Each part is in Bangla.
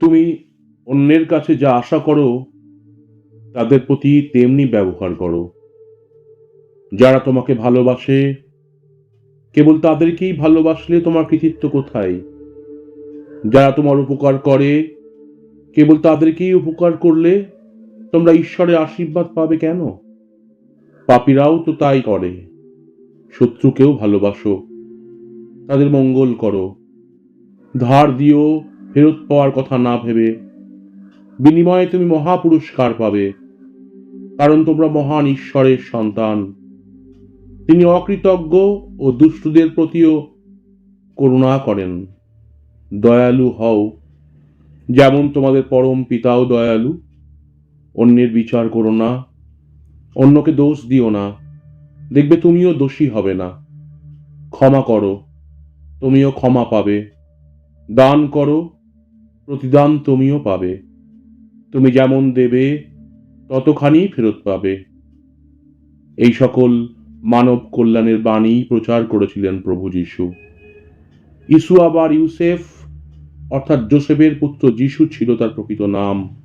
তুমি অন্যের কাছে যা আশা করো, তাদের প্রতি তেমনি ব্যবহার করো। যারা তোমাকে ভালোবাসে, কেবল তাদেরকেই ভালোবাসলে তোমার কৃতিত্ব কোথায়? যারা তোমার উপকার করে, কেবল তাদেরকেই উপকার করলে তোমরা ঈশ্বরের আশীর্বাদ পাবে কেন? পাপীরাও তো তাই করে। শত্রুকেও ভালোবাসো। তাদের মঙ্গল করো। ধার দিও ফেরত পাওয়ার কথা না ভেবে। বিনিময়ে তুমি মহা পুরস্কার পাবে। কারণ তোমরা মহান ঈশ্বরের সন্তান। তিনি অকৃতজ্ঞ ও দুষ্টদের প্রতিও করুণা করেন। দয়ালু হও। যেমন তোমাদের পরম পিতাও দয়ালু। অন্যের বিচার করো না। অন্যকে দোষ দিও না। দেখবে তুমিও দোষী হবে না। ক্ষমা করো। তুমিও ক্ষমা পাবে। দান করো। প্রতিদান তুমিও পাবে। তুমি যেমন দেবে, ততখানি ফেরত পাবে। এই সকল মানব কল্যাণের বাণী প্রচার করেছিলেন প্রভু যিশু। ইসু আবার ইউসেফ, অর্থাৎ জোসেফের পুত্র যিশু ছিল তার প্রকৃত নাম।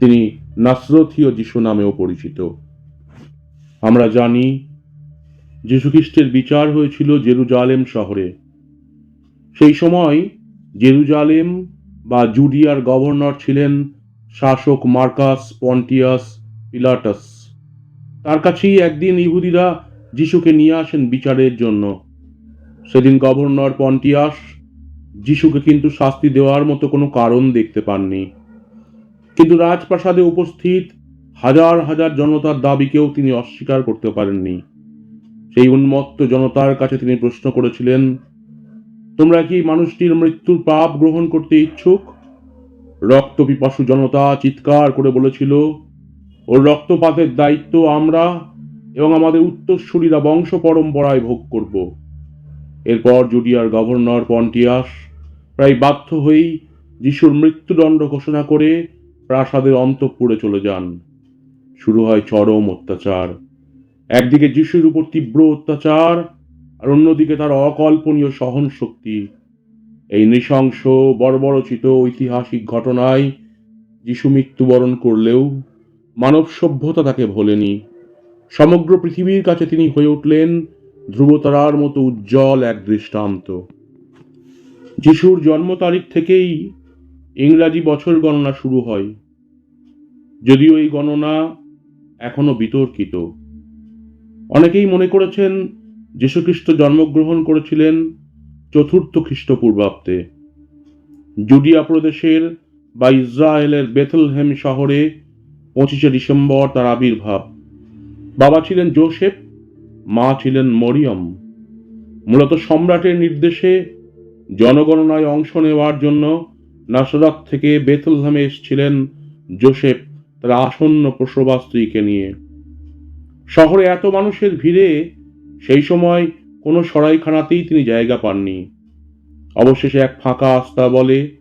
তিনি নাসরথীয় যিশু নামেও পরিচিত। আমরা জানি, যীশুখ্রিস্টের বিচার হয়েছিল জেরুজালেম শহরে। সেই সময় জেরুজালেম বা জুডিয়ার গভর্নর ছিলেন শাসক মার্কাস পন্টিয়াস পিলাটাস। তার কাছেই একদিন ইহুদিরা যিশুকে নিয়ে আসেন বিচারের জন্য। সেদিন গভর্নর পন্টিয়াস যিশুকে কিন্তু শাস্তি দেওয়ার মতো কোনো কারণ দেখতে পাননি। কিন্তু রাজপ্রাসাদে উপস্থিত হাজার হাজার জনতার দাবিকেও তিনি অস্বীকার করতে পারেননি। সেই উন্মত্ত জনতার কাছে তিনি প্রশ্ন করেছিলেন তোমরা কি মানুষটির মৃত্যুর পাপ গ্রহণ করতে ইচ্ছুক? রক্ত পিপাসু জনতা চিৎকার করে বলেছিল, ওর রক্তপাতের দায়িত্ব আমরা এবং আমাদের উত্তরসূরিরা বংশ পরম্পরায় ভোগ করব। এরপর জুডিয়ার গভর্নর পন্টিয়াস প্রায় বাধ্য হয়েই যিশুর মৃত্যুদণ্ড ঘোষণা করে প্রাসাদের অন্তঃপুরে চলে যান। শুরু হয় চরম অত্যাচার। একদিকে যিশুর উপর তীব্র অত্যাচার আর অন্যদিকে তার অকল্পনীয় সহন শক্তি এই নৃশংস, বর্বরচিত ঐতিহাসিক ঘটনায় যিশু মৃত্যুবরণ করলেও মানব সভ্যতা তাকে ভোলেনি। সমগ্র পৃথিবীর কাছে তিনি হয়ে উঠলেন ধ্রুবতারার মতো উজ্জ্বল এক দৃষ্টান্ত। যিশুর জন্ম তারিখ থেকেই ইংরাজি বছর গণনা শুরু হয়। যদিও এই গণনা এখনও বিতর্কিত। অনেকেই মনে করেছেন যীশুখ্রিস্ট জন্মগ্রহণ করেছিলেন চতুর্থ খ্রিস্টপূর্বাব্দে। জুডিয়া প্রদেশের বা ইসরায়েলের বেথলহেম শহরে পঁচিশে ডিসেম্বর তার আবির্ভাব। বাবা ছিলেন জোসেফ, মা ছিলেন মরিয়ম। মূলত সম্রাটের নির্দেশে জনগণনায় অংশ নেওয়ার জন্য নাসরাত থেকে বেথলহেমে এসেছিলেন জোসেফ তার আসন্ন প্রসবা স্ত্রীকে নিয়ে। শহরে এত মানুষের ভিড়ে সেই সময় কোনো সরাইখানাতেই তিনি জায়গা পাননি। অবশেষে এক ফাঁকা আস্তা বলে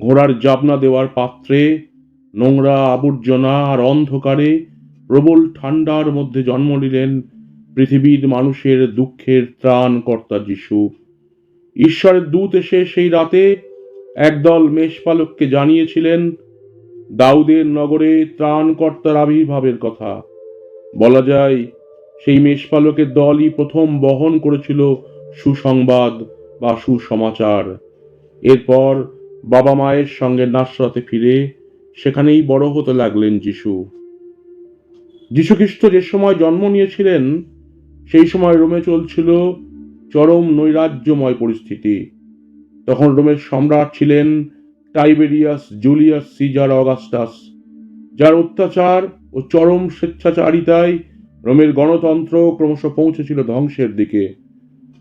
ঘোড়ার জাবনা দেওয়ার পাত্রে নোংরা আবর্জনা আর অন্ধকারে প্রবল ঠান্ডার মধ্যে জন্ম নিলেন পৃথিবীর মানুষের দুঃখের ত্রাণকর্তা যিশু। ঈশ্বরের দূত এসে সেই রাতে একদল মেষপালককে জানিয়েছিলেন, দাউদের নগরে ত্রাণকর্তার আবির্ভাবের কথা। বলা যায় সেই মেষপালকের দলই প্রথম বহন করেছিল সুসংবাদ বা সুসমাচার। এরপর বাবা মায়ের সঙ্গে নাসরাতে ফিরে সেখানেই বড় হতে লাগলেন যিশু। যীশুখ্রিস্ট যে সময় জন্ম নিয়েছিলেন, সেই সময় রোমে চলছিল চরম নৈরাজ্যময় পরিস্থিতি। তখন রোমের সম্রাট ছিলেন টাইবেরিয়াস জুলিয়াস সিজার অগাস্টাস, যার অত্যাচার ও চরম স্বেচ্ছাচারিতায় রোমের গণতন্ত্র ক্রমশ পৌঁছেছিল ধ্বংসের দিকে।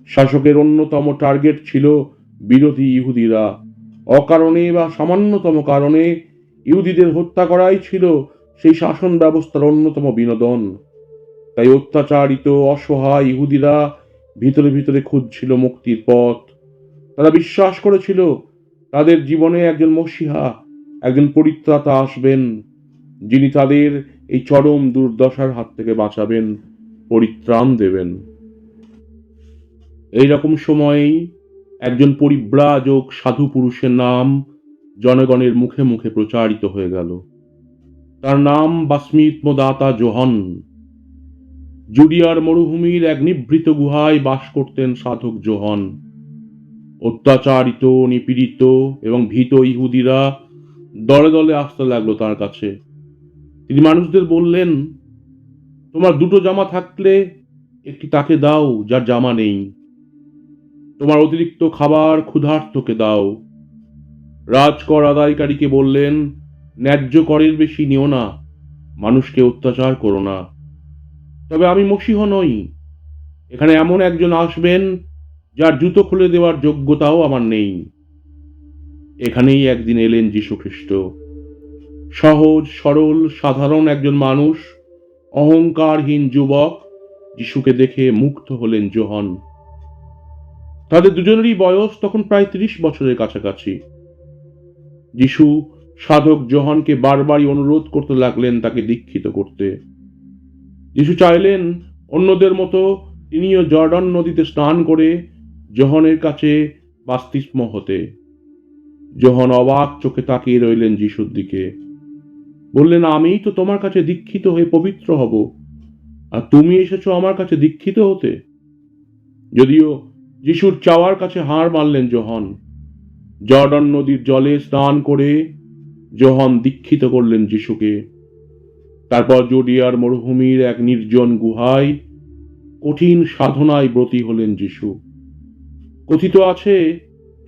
শাসকের অন্যতম টার্গেট ছিল বিরোধী ইহুদিরা। অকারণে বা সামান্যতম কারণে ইহুদিদের হত্যা করাই ছিল সেই শাসন ব্যবস্থার অন্যতম বিনোদন। তাই অত্যাচারিত, অসহায় ইহুদিরা ভিতরে ভিতরে খুঁজছিল মুক্তির পথ। তারা বিশ্বাস করেছিল তাদের জীবনে একজন মসিহা, একজন পরিত্রাতা আসবেন, যিনি তাদের এই চরম দুর্দশার হাত থেকে বাঁচাবেন, পরিত্রাণ দেবেন। এই রকম সময়েই একজন পরিব্রাজক সাধু পুরুষের নাম জনগণের মুখে মুখে প্রচারিত হয়ে গেল। তার নাম বাস্মিত্মদাতা জোহন। জুডিয়ার মরুভূমির এক নিভৃত গুহায় বাস করতেন সাধক জোহন। অত্যাচারিত, নিপীড়িত এবং ভীত ইহুদিরা দলে দলে আসতে লাগল তার কাছে। তিনি মানুষদের বললেন, তোমার দুটো জামা থাকলে একটি তাকে দাও যার জামা নেই। তোমার অতিরিক্ত খাবার ক্ষুধার্তকে দাও। রাজকর আদায়কারীকে বললেন, ন্যায্য করের বেশি নিও না, মানুষকে অত্যাচার করো না। তবে আমি মসিহ নই। এখানে এমন একজন আসবেন যার জুতো খুলে দেওয়ার যোগ্যতাও আমার নেই। এখানেই একদিন এলেন যীশুখ্রিস্ট সহজ, সরল, সাধারণ একজন মানুষ, অহংকারহীন যুবক, যিশুকে দেখে মুগ্ধ হলেন জোহন। তাদের দুজনেরই বয়স তখন প্রায় ত্রিশ বছরের কাছাকাছি। যিশু সাধক জোহনকে বারবারই অনুরোধ করতে লাগলেন তাকে দীক্ষিত করতে। যিশু চাইলেন অন্যদের মতো তিনিও জর্ডন নদীতে স্নান করে জোহনের কাছে বাস্তিস্ম হতে। জোহন অবাক চোখে তাকিয়ে রইলেন যিশুর দিকে। বললেন, আমিই তো তোমার কাছে দীক্ষিত হয়ে পবিত্র হব। আর তুমি এসেছ আমার কাছে দীক্ষিত হতে। যদিও যিশুর চাওয়ার কাছে হার মারলেন জোহন, জর্ডন নদীর জলে স্নান করে জোহন দীক্ষিত করলেন যিশুকে। তারপর জোডিয়ার মরুভূমির এক নির্জন গুহায় কঠিন সাধনায় ব্রতী হলেন যিশু। কথিত আছে,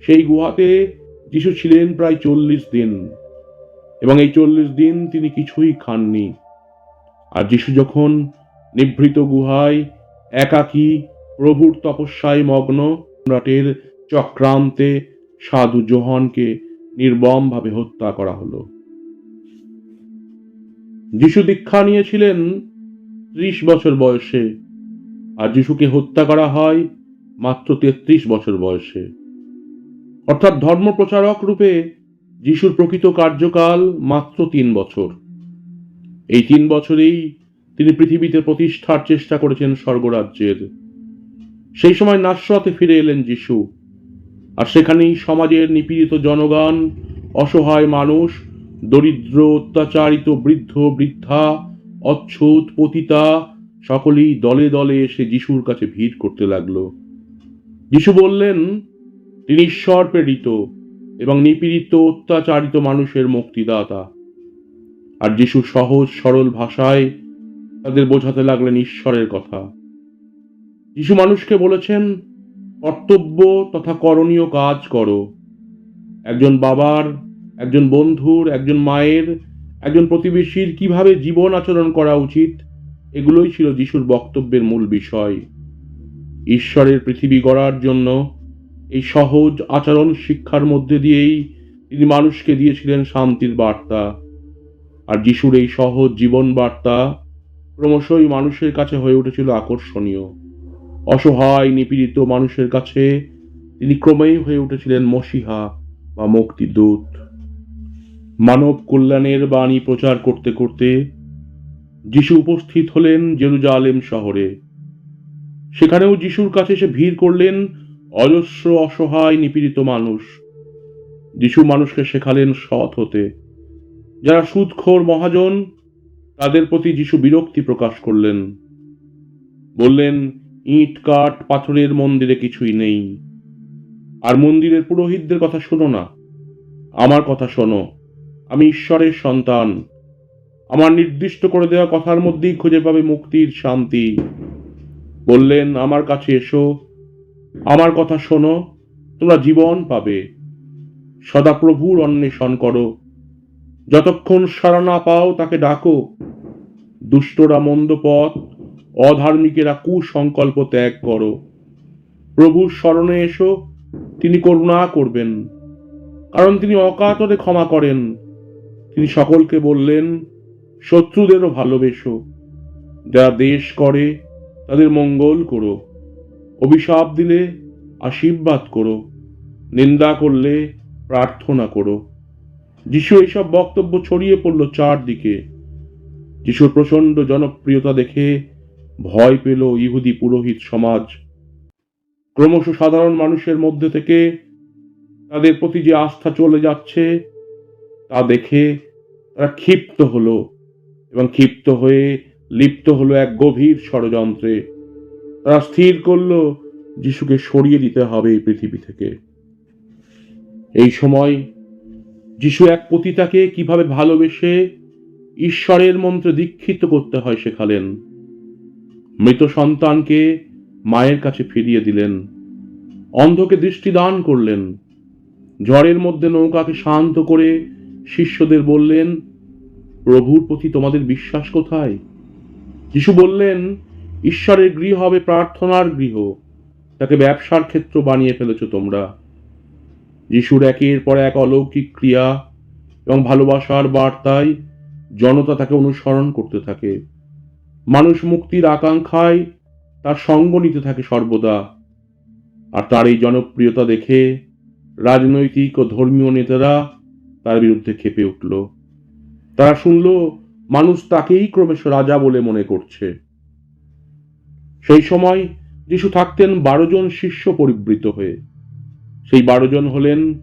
সেই গুহাতে যিশু ছিলেন প্রায় চল্লিশ দিন। এবং এই চল্লিশ দিন তিনি কিছুই খাননি। আর যিশু যখন নিভৃত গুহায় একাকী প্রভুর তপস্যায় মগ্ন, সম্রাটের চক্রান্তে সাধু জোহনকে নির্মমভাবে হত্যা করা হলো। যিশু দীক্ষা নিয়েছিলেন ত্রিশ বছর বয়সে। আর যিশুকে হত্যা করা হয় মাত্র তেত্রিশ বছর বয়সে। অর্থাৎ ধর্মপ্রচারক রূপে যিশুর প্রকৃত কার্যকাল মাত্র তিন বছর। এই তিন বছরেই তিনি পৃথিবীতে প্রতিষ্ঠার চেষ্টা করেছেন স্বর্গরাজ্যের। সেই সময় নাসরতে ফিরে এলেন যিশু। আর সেখানেই সমাজের নিপীড়িত জনগণ, অসহায় মানুষ, দরিদ্র, অত্যাচারিত বৃদ্ধ, বৃদ্ধা, অচ্ছুত, পতিতা, সকলেই দলে দলে এসে যিশুর কাছে ভিড় করতে লাগল। যিশু বললেন, তিনি ঈশ্বর প্রেরিত। এবং নিপীড়িত, অত্যাচারিত মানুষের মুক্তিদাতা। আর যিশু সহজ, সরল ভাষায় তাদের বোঝাতে লাগলেন ঈশ্বরের কথা। যিশু মানুষকে বলেছেন, কর্তব্য তথা করণীয় কাজ করো। একজন বাবার, একজন বন্ধুর, একজন মায়ের, একজন প্রতিবেশীর কীভাবে জীবন আচরণ করা উচিত, এগুলোই ছিল যিশুর বক্তব্যের মূল বিষয়। ঈশ্বরের পৃথিবী গড়ার জন্য এই সহজ আচরণ শিক্ষার মধ্যে দিয়েই তিনি মানুষকে দিয়েছিলেন শান্তির বার্তা। আর যিশুর এই সহজ জীবন বার্তা ক্রমশই মানুষের কাছে হয়ে উঠেছিল আকর্ষণীয়। অসহায়, নিপীড়িত মানুষের কাছে তিনি ক্রমেই হয়ে উঠেছিলেন মসিহা বা মুক্তিদূত। মানব কল্যাণের বাণী প্রচার করতে করতে যিশু উপস্থিত হলেন জেরুজালেম শহরে। সেখানেও যিশুর কাছে এসে ভিড় করলেন অজস্র অসহায় নিপীড়িত মানুষ। যিশু মানুষকে শেখালেন সৎ হতে। যারা সুদখোর মহাজন, তাদের প্রতি যিশু বিরক্তি প্রকাশ করলেন। বললেন, ইট, কাঠ, পাথরের মন্দিরে কিছুই নেই। আর মন্দিরের পুরোহিতদের কথা শোনো না। আমার কথা শোনো। আমি ঈশ্বরের সন্তান। আমার নির্দিষ্ট করে দেওয়া কথার মধ্যেই খুঁজে পাবে মুক্তির শান্তি। বললেন, আমার কাছে এসো। আমার কথা শোনো, তোমরা জীবন পাবে। সদাপ্রভুর অন্বেষণ করো। যতক্ষণ সারা না পাও তাকে ডাকো। দুষ্টরা মন্দ পথ, অধার্মিকেরা কুসংকল্প ত্যাগ করো। প্রভুর স্মরণে এসো, তিনি করুণা করবেন। কারণ তিনি অকাতরে ক্ষমা করেন। তিনি সকলকে বললেন, শত্রুদেরও ভালোবেসো। যারা দেশ করে, তাদের মঙ্গল করো। অভিশাপ দিলে আশীর্বাদ করো, নিন্দা করলে প্রার্থনা করো। যিশু এইসব বক্তব্য ছড়িয়ে পড়ল চারদিকে। যিশুর প্রচণ্ড জনপ্রিয়তা দেখে ভয় পেল ইহুদি পুরোহিত সমাজ। ক্রমশ সাধারণ মানুষের মধ্যে থেকে তাদের প্রতি যে আস্থা চলে যাচ্ছে, তা দেখে তারা ক্ষিপ্ত হলো এবং ক্ষিপ্ত হয়ে লিপ্ত হলো এক গভীর ষড়যন্ত্রে। তারা স্থির করল, যিশুকে সরিয়ে দিতে হবে এই পৃথিবী থেকে। এই সময় যিশু এক পতিতাকে কীভাবে ভালোবেসে ঈশ্বরের মন্ত্রে দীক্ষিত করতে হয় শেখালেন। মৃত সন্তানকে মায়ের কাছে ফিরিয়ে দিলেন, অন্ধকে দৃষ্টি দান করলেন ঝড়ের মধ্যে নৌকাকে শান্ত করে শিষ্যদের বললেন, প্রভুর প্রতি তোমাদের বিশ্বাস কোথায়? যিশু বললেন ঈশ্বরের গৃহ হবে প্রার্থনার গৃহ। তাকে ব্যবসার ক্ষেত্র বানিয়ে ফেলেছ তোমরা। যিশুর একের পর এক অলৌকিক ক্রিয়া এবং ভালোবাসার বার্তায় জনতা তাকে অনুসরণ করতে থাকে। মানুষ মুক্তির আকাঙ্ক্ষায় তার সঙ্গ নিতে থাকে সর্বদা। আর তার এই জনপ্রিয়তা দেখে রাজনৈতিক ও ধর্মীয় নেতারা তার বিরুদ্ধে খেপে উঠল। তারা শুনল, মানুষ তাকেই ক্রমশ রাজা বলে মনে করছে। সেই সময় যিশু থাকতেন বারো জন শিষ্য পরিবৃত হয়ে। সেই বারো জন হলেন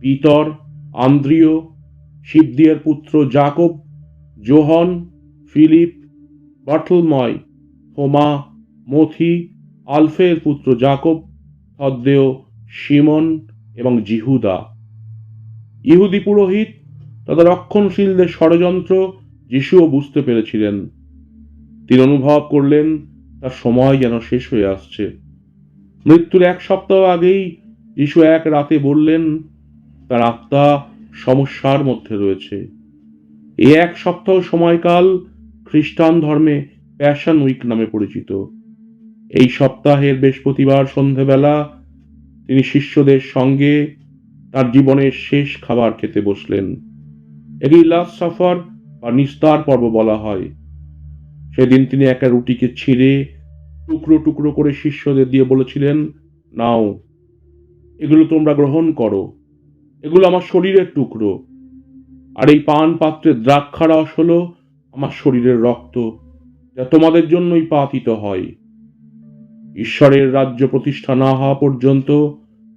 পিতর, আন্দ্রিয় শিবদিয়ার পুত্র জাকব জোহন ফিলিপ, বার্থলময়, হোমা, মথি, আলফের পুত্র জাকব থদ্দেয় সিমন এবং জিহুদা। ইহুদি পুরোহিত তথা রক্ষণশীলদের ষড়যন্ত্র যিশুও বুঝতে পেরেছিলেন। তিনি অনুভব করলেন সময় যেন শেষ হয়ে আসছে। মৃত্যুর এক সপ্তাহ আগেই যিশু এক রাতে বললেন, তার আত্মা সমস্যার মধ্যে রয়েছে। এই এক সপ্তাহ সময়কাল খ্রিস্টান ধর্মে প্যাশন উইক নামে পরিচিত। এই সপ্তাহের বৃহস্পতিবার সন্ধেবেলা তিনি শিষ্যদের সঙ্গে তার জীবনের শেষ খাবার খেতে বসলেন। একে লাস্ট সাফার বা নিস্তার পর্ব বলা হয়। সেদিন তিনি একটা রুটিকে ছিঁড়ে টুকরো টুকরো করে শিষ্যদের দিয়ে বলেছিলেন, নাও, এগুলো তোমরা গ্রহণ করো। এগুলো আমার শরীরের টুকরো। আর এই পান পাত্রের দ্রাক্ষা রস হলো আমার শরীরের রক্ত, যা তোমাদের জন্যই পাতিত হয়। ঈশ্বরের রাজ্য প্রতিষ্ঠা না হওয়া পর্যন্ত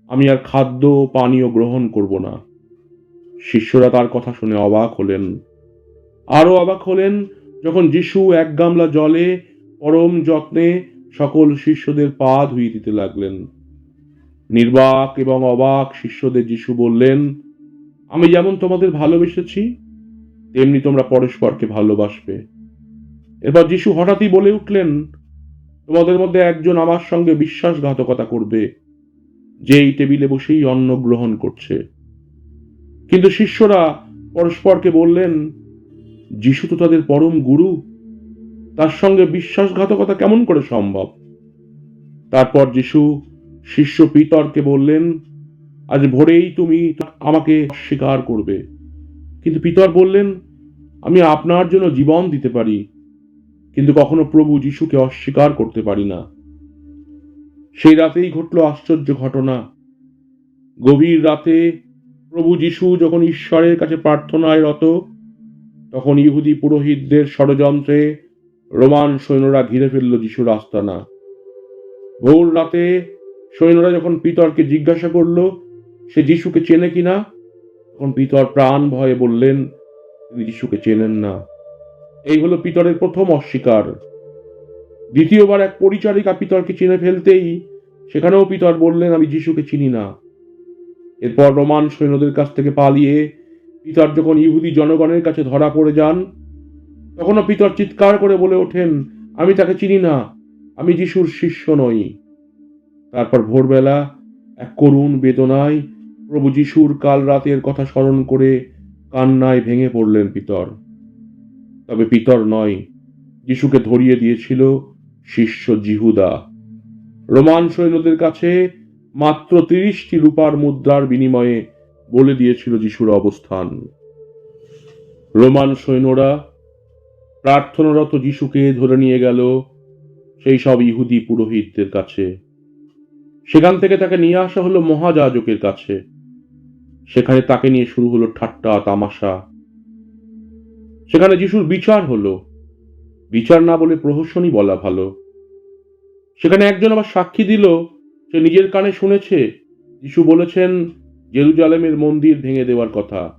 আমি আর খাদ্য ও পানীয় গ্রহণ করব না। শিষ্যরা তার কথা শুনে অবাক হলেন। আরও অবাক হলেন যখন যিশু এক গামলা জলে পরম যত্নে সকল শিষ্যদের পা ধুইয়ে দিতে লাগলেন। নির্বাক এবং অবাক শিষ্যদের যিশু বললেন, আমি যেমন তোমাদের ভালোবেসেছি, তেমনি তোমরা পরস্পরকে ভালোবাসবে। এরপর যিশু হঠাৎই বলে উঠলেন, তোমাদের মধ্যে একজন আমার সঙ্গে বিশ্বাসঘাতকতা করবে যে এই টেবিলে বসেই অন্ন গ্রহণ করছে। কিন্তু শিষ্যরা পরস্পরকে বললেন যিশু তো তাদের পরম গুরু। তার সঙ্গে বিশ্বাসঘাতকতা কেমন করে সম্ভব? তারপর যিশু শিষ্য পিতরকে বললেন, আজ ভোরেই তুমি আমাকে স্বীকার করবে। কিন্তু পিতর বললেন, আমি আপনার জন্য জীবন দিতে পারি, কিন্তু কখনো প্রভু যিশুকে অস্বীকার করতে পারি না। সেই রাতেই ঘটল আশ্চর্য ঘটনা। গভীর রাতে প্রভু যিশু যখন ঈশ্বরের কাছে প্রার্থনায় রত তখন ইহুদি পুরোহিতদের ষড়যন্ত্রে রোমান সৈন্যরা ঘিরে ফেলল যিশুর আস্তানা। ভোর রাতে সৈন্যরা যখন পিতরকে জিজ্ঞাসা করল, সে যিশুকে চেনে কিনা তখন পিতর প্রাণ ভয়ে বললেন, তিনি যিশুকে চেনেন না। এই হলো পিতরের প্রথম অস্বীকার। দ্বিতীয়বার এক পরিচারিকা পিতরকে চিনে ফেলতেই সেখানেও পিতর বললেন, আমি যিশুকে চিনি না। এরপর রোমান সৈন্যদের কাছ থেকে পালিয়ে পিতর যখন ইহুদি জনগণের কাছে ধরা পড়ে যান, তখনও পিতর চিৎকার করে বলে ওঠেন, আমি তাকে চিনি না, আমি যিশুর শিষ্য নই। তারপর ভোরবেলা এক করুণ বেদনায় প্রভু যিশুর কাল রাতের কথা স্মরণ করে কান্নায় ভেঙে পড়লেন পিতর। তবে পিতর নয়, যিশুকে ধরিয়ে দিয়েছিল শিষ্য জিহুদা। রোমান সৈন্যদের কাছে মাত্র তিরিশটি রূপার মুদ্রার বিনিময়ে বলে দিয়েছিল যিশুর অবস্থান। রোমান সৈন্যরা প্রার্থনারত যিশুকে ধরে নিয়ে গেল সেই সব ইহুদি পুরোহিতদের কাছে। সেখান থেকে তাকে নিয়ে আসা হলো মহাযাজকের কাছে। সেখানে তাকে নিয়ে শুরু হলো ঠাট্টা, তামাশা। সেখানে যিশুর বিচার হলো। বিচার না বলে প্রহসনই বলা ভালো। সেখানে একজন আবার সাক্ষী দিল, সে নিজের কানে শুনেছে। যিশু বলেছেন জেরুজালেমের মন্দির ভেঙে দেওয়ার কথা।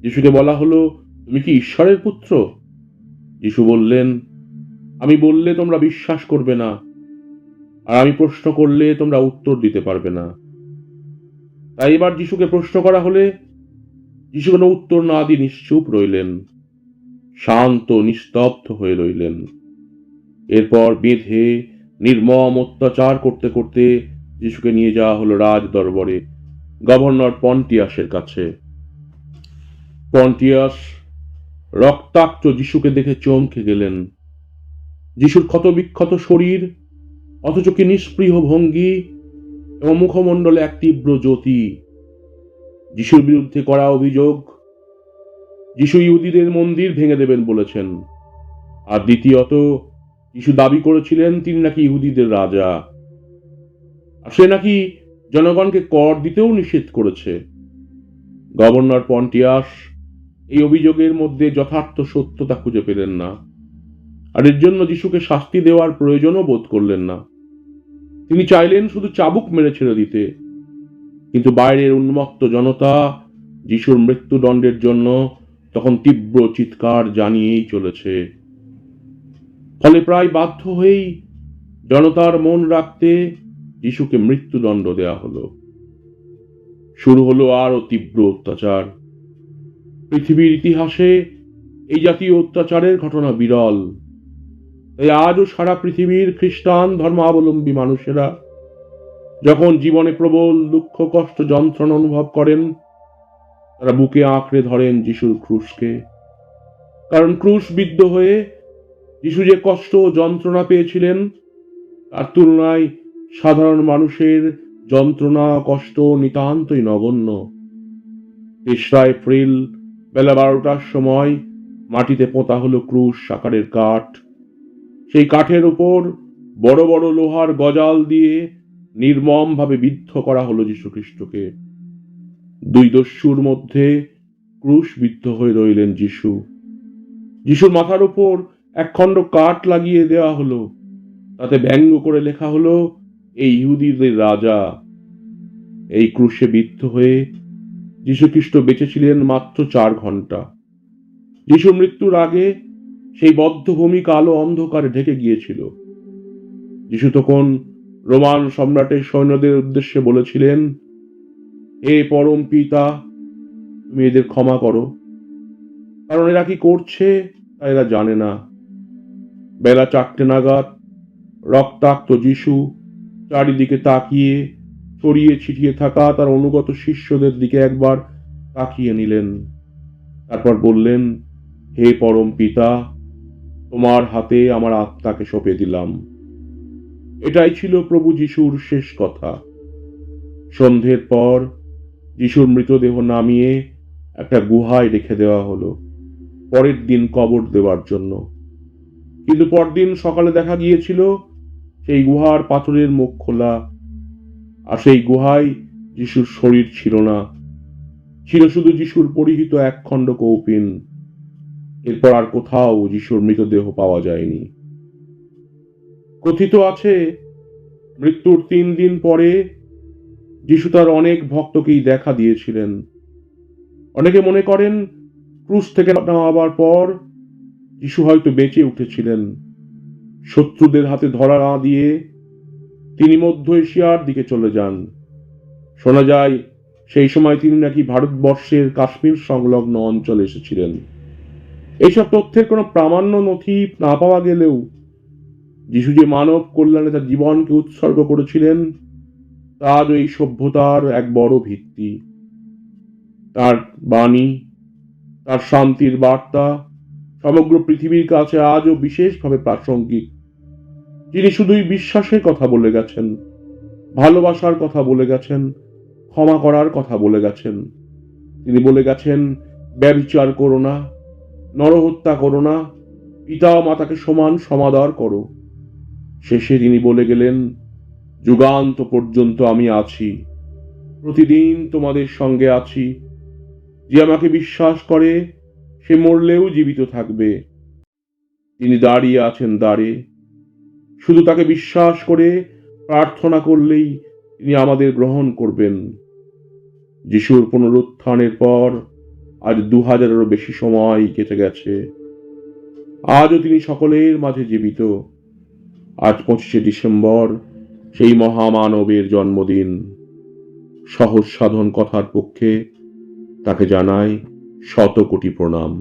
যিশুকে বলা হলো, তুমি কি ঈশ্বরের পুত্র? যিশু বললেন, আমি বললে তোমরা বিশ্বাস করবে না, আর আমি প্রশ্ন করলে তোমরা উত্তর দিতে পারবে না। তাই এবার যিশুকে প্রশ্ন করা হলে, যিশু কোনো উত্তর না দিয়ে নিশ্চুপ রইলেন, শান্ত, নিস্তব্ধ হয়ে রইলেন। এরপর বেঁধে নির্মম অত্যাচার করতে করতে যিশুকে নিয়ে যাওয়া হলো রাজ দরবারে গভর্নর পন্টিয়াসের কাছে। পন্টিয়াস রক্তাক্ত যিশুকে দেখে চমকে গেলেন। যিশুর ক্ষতবিক্ষত শরীর, অথচ কি নিষ্পৃহ ভঙ্গি এবং মুখমণ্ডলে এক তীব্র জ্যোতি। যিশুর বিরুদ্ধে করা অভিযোগ, যিশু ইহুদিদের মন্দির ভেঙে দেবেন বলেছেন। আর দ্বিতীয়ত, যিশু দাবি করেছিলেন তিনি নাকি ইহুদিদের রাজা। আর সে নাকি জনগণকে কর দিতেও নিষেধ করেছে। গভর্নর পন্টিয়াস, এই অভিযোগের মধ্যে যথার্থ সত্যতা খুঁজে পেলেন না। আর এর জন্য যিশুকে শাস্তি দেওয়ার প্রয়োজনও বোধ করলেন না। তিনি চাইলেন শুধু চাবুক মেরে ছেড়ে দিতে। কিন্তু বাইরের উন্মত্ত জনতা যিশুর মৃত্যুদণ্ডের জন্য তখন তীব্র চিৎকার জানিয়েই চলেছে। ফলে প্রায় বাধ্য হয়েই জনতার মন রাখতে যিশুকে মৃত্যুদণ্ড দেয়া হলো। শুরু হলো আরও তীব্র অত্যাচার। পৃথিবীর ইতিহাসে এই জাতীয় অত্যাচারের ঘটনা বিরল। তাই আজও সারা পৃথিবীর খ্রিস্টান ধর্মাবলম্বী মানুষেরা যখন জীবনে প্রবল দুঃখ, কষ্ট, যন্ত্রণা অনুভব করেন, তারা বুকে আঁকড়ে ধরেন যিশুর ক্রুশকে। কারণ ক্রুশ বিদ্ধ হয়ে যিশু যে কষ্ট ও যন্ত্রণা পেয়েছিলেন, তার তুলনায় সাধারণ মানুষের যন্ত্রণা, কষ্ট নিতান্তই নগণ্য। তেসরা এপ্রিল, বেলা বারোটার সময় মাটিতে পোঁতা হলো ক্রুশ আকারের কাঠ। সেই কাঠের উপর বড় বড় লোহার গজাল দিয়ে নির্মমভাবে বিদ্ধ করা হলো যীশুখ্রিস্টকে। দুই দস্যুর মধ্যে ক্রুশ বিদ্ধ হয়ে রইলেন যিশু। যিশুর মাথার উপর একখণ্ড কাঠ লাগিয়ে দেওয়া হলো। তাতে ব্যঙ্গ করে লেখা হলো এই ইহুদিদের রাজা, এই ক্রুশে বিদ্ধ হয়ে যীশুখ্রিস্ট বেঁচেছিলেন মাত্র চার ঘণ্টা যিশু মৃত্যুর আগে সেই বদ্ধভূমি কালো অন্ধকারে ঢেকে গিয়েছিল। যিশু তখন রোমান সম্রাটের সৈন্যদের উদ্দেশ্যে বলেছিলেন, হে পরম পিতা, তুমি এদের ক্ষমা করো। কারণ এরা কি করছে তা এরা জানে না। বেলা চারটে নাগাদ রক্তাক্ত যিশু চারিদিকে তাকিয়ে, ছড়িয়ে ছিটিয়ে থাকা তার অনুগত শিষ্যদের দিকে একবার তাকিয়ে নিলেন। তারপর বললেন, হে পরম পিতা, তোমার হাতে আমার আত্মাকে সঁপে দিলাম। এটাই ছিল প্রভু যিশুর শেষ কথা। সন্ধ্যের পর যিশুর মৃতদেহ নামিয়ে একটা গুহায় রেখে দেওয়া হলো, পরের দিন কবর দেওয়ার জন্য। কিন্তু পরদিন সকালে দেখা গিয়েছিল সেই গুহার পাথরের মুখ খোলা, আর সেই গুহায় যিশুর শরীর ছিল না। ছিল শুধু যিশুর পরিহিত একখণ্ড কৌপিন। এরপর আর কোথাও যিশুর মৃতদেহ পাওয়া যায়নি। কথিত আছে, মৃত্যুর তিন দিন পরে যিশু তার অনেক ভক্তকেই দেখা দিয়েছিলেন। অনেকে মনে করেন, ক্রুশ থেকে নামাবার পর যিশু হয়তো বেঁচে উঠেছিলেন। শত্রুদের হাতে ধরা না দিয়ে তিনি মধ্য এশিয়ার দিকে চলে যান। শোনা যায়, সেই সময় তিনি নাকি ভারতবর্ষের কাশ্মীর সংলগ্ন অঞ্চলে এসেছিলেন। এইসব তথ্যের কোনো প্রামাণ্য নথি না পাওয়া গেলেও যিশু যে মানব কল্যাণে তার জীবনকে উৎসর্গ করেছিলেন তা আজও এই সভ্যতার এক বড় ভিত্তি। তার বাণী, তার শান্তির বার্তা সমগ্র পৃথিবীর কাছে আজও বিশেষভাবে প্রাসঙ্গিক। যিনি শুধুই বিশ্বাসের কথা বলে গেছেন, ভালোবাসার কথা বলে গেছেন, ক্ষমা করার কথা বলে গেছেন। তিনি বলে গেছেন ব্যবিচার করো না, নরহত্যা করো না পিতা মাতাকে সমান সমাদর করো। শেষে তিনি বলে গেলেন, যুগান্ত পর্যন্ত আমি আছি, প্রতিদিন তোমাদের সঙ্গে আছি। যে আমাকে বিশ্বাস করে সে মরলেও জীবিত থাকবে। তিনি দাঁড়িয়ে আছেন দাঁড়ে শুধু তাকে বিশ্বাস করে প্রার্থনা করলেই তিনি আমাদের গ্রহণ করবেন। যিশুর পুনরুত্থানের পর আজ দু হাজারেরও বেশি সময় কেটে গেছে। আজও তিনি সকলের মাঝে জীবিত। আজ পঁচিশে ডিসেম্বর, সেই মহামানবের জন্মদিন। সহজ সাধন কথার পক্ষে তাকে জানাই শত কোটি প্রণাম।